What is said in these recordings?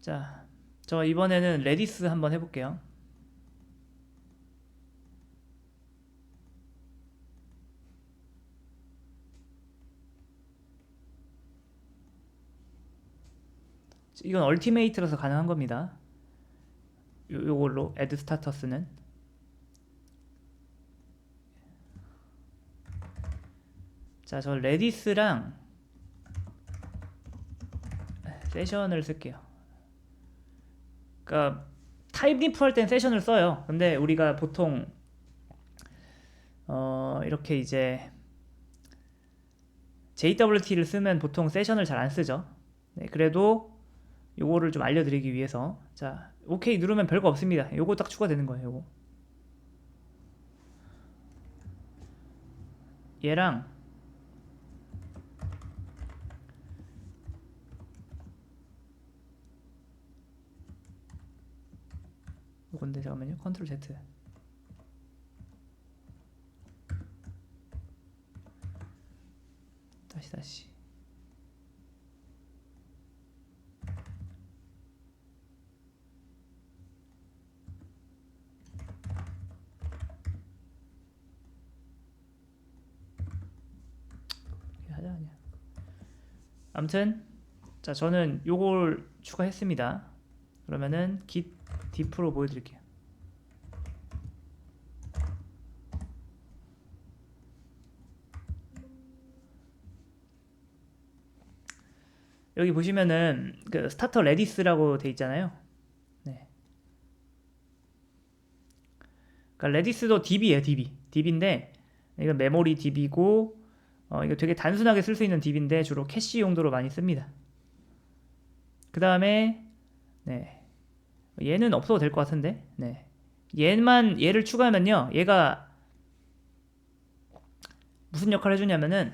자, 저 이번에는 레디스 한번 해볼게요. 이건 얼티메이트라서 가능한 겁니다. 요, 요걸로 애드 스타터스는 자, 저 레디스랑 세션을 쓸게요. 그러니까 타입 리프 할 땐 세션을 써요. 근데 우리가 보통 어, 이렇게 이제 JWT를 쓰면 보통 세션을 잘 안 쓰죠. 네, 그래도 요거를 좀 알려드리기 위해서 자 오케이 누르면 별거 없습니다. 요거 딱 추가되는 거예요. 요거 얘랑 요건데 잠깐만요. 컨트롤 Z. 다시 다시. 하자 그냥. 아무튼 자 저는 요걸 추가했습니다 그러면은 git diff로 보여드릴게요 여기 보시면은 그 스타터 레디스라고 돼 있잖아요. 네. 그러니까 레디스도 DB예요, DB. DB인데 이건 메모리 DB고 어, 이거 되게 단순하게 쓸 수 있는 DB인데 주로 캐시 용도로 많이 씁니다. 그 다음에 네. 얘는 없어도 될 것 같은데? 네. 얘만 얘를 추가하면요. 얘가 무슨 역할을 해주냐면은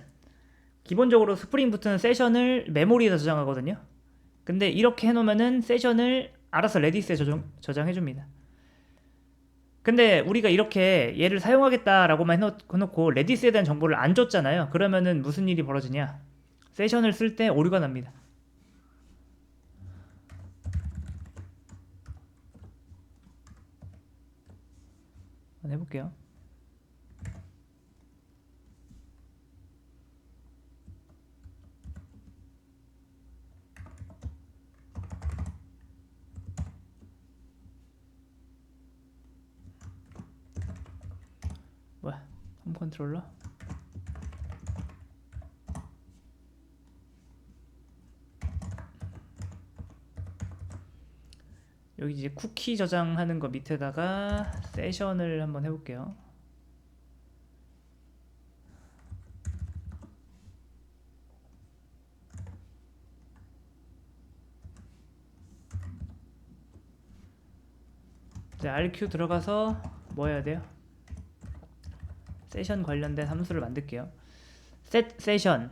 기본적으로 스프링 부트는 세션을 메모리에다 저장하거든요. 근데 이렇게 해놓으면은 세션을 알아서 레디스에 저장, 저장해줍니다. 근데 우리가 이렇게 얘를 사용하겠다라고만 해놓- 해놓고 레디스에 대한 정보를 안 줬잖아요. 그러면은 무슨 일이 벌어지냐? 세션을 쓸 때 오류가 납니다 한번 해볼게요. 뭐야? 홈 컨트롤러? 여기 이제 쿠키 저장하는 거 밑에다가 세션을 한번 해볼게요. 이제 RQ 들어가서 뭐 해야 돼요? 세션 관련된 함수를 만들게요. set session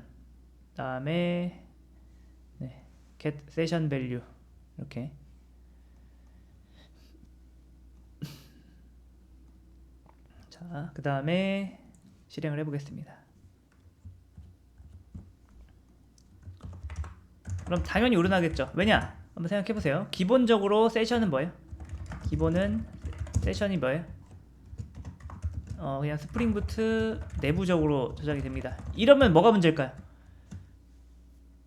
다음에 네, get session value 이렇게 자, 그 다음에 실행을 해보겠습니다. 그럼 당연히 오르나겠죠. 왜냐? 한번 생각해보세요. 기본적으로 세션은 뭐예요? 기본은 세션이 뭐예요? 어, 그냥 스프링부트 내부적으로 저장이 됩니다. 이러면 뭐가 문제일까요?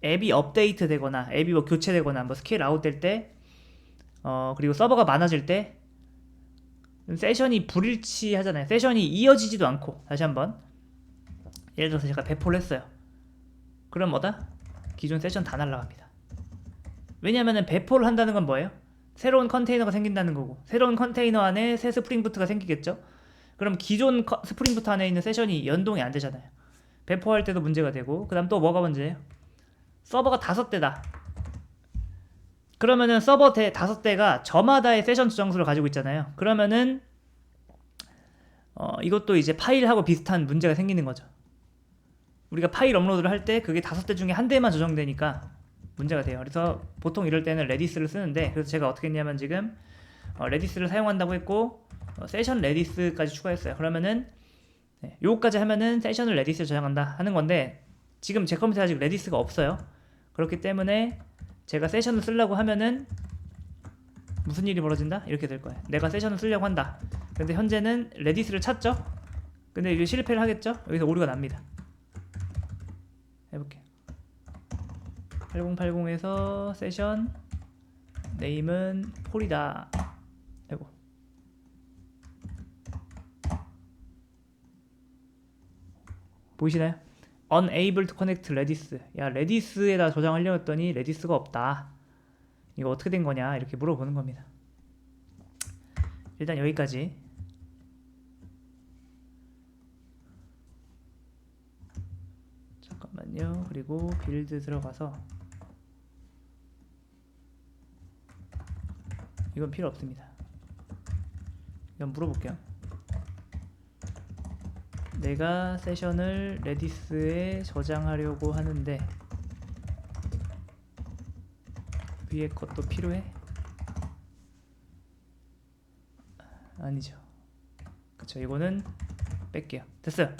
앱이 업데이트 되거나 앱이 뭐 교체되거나 뭐 스케일 아웃 될 때, 어, 그리고 서버가 많아질 때 세션이 불일치하잖아요. 세션이 이어지지도 않고 다시 한번 예를 들어서 제가 배포를 했어요. 그럼 뭐다? 기존 세션 다 날라갑니다. 왜냐하면 배포를 한다는 건 뭐예요? 새로운 컨테이너가 생긴다는 거고 새로운 컨테이너 안에 새 스프링 부트가 생기겠죠? 그럼 기존 커- 스프링 부트 안에 있는 세션이 연동이 안 되잖아요. 배포할 때도 문제가 되고 그 다음 또 뭐가 문제예요? 서버가 다섯 대다. 그러면은 서버 대 다섯 대가 저마다의 세션 저장소를 가지고 있잖아요. 그러면은 어, 이것도 이제 파일하고 비슷한 문제가 생기는 거죠. 우리가 파일 업로드를 할 때 그게 다섯 대 중에 한 대만 저장되니까 문제가 돼요. 그래서 보통 이럴 때는 레디스를 쓰는데 그래서 제가 어떻게 했냐면 지금 어, 레디스를 사용한다고 했고 어, 세션 레디스까지 추가했어요. 그러면은 네, 요거까지 하면은 세션을 레디스에 저장한다 하는 건데 지금 제 컴퓨터에 아직 레디스가 없어요. 그렇기 때문에 제가 세션을 쓰려고 하면은 무슨 일이 벌어진다? 이렇게 될 거예요. 내가 세션을 쓰려고 한다. 근데 현재는 레디스를 찾죠? 근데 이제 실패를 하겠죠? 여기서 오류가 납니다. 해볼게요. 8080에서 세션 네임은 폴이다. 아이고. 보이시나요? unable to connect redis. 야, 레디스에다 저장하려고 했더니 레디스가 없다. 이거 어떻게 된 거냐? 이렇게 물어보는 겁니다. 일단 여기까지. 그리고 빌드 들어가서 이건 필요 없습니다. 이건 물어볼게요. 내가 세션을 레디스에 저장하려고 하는데 위에 것도 필요해? 아니죠. 그쵸 이거는 뺄게요. 됐어요.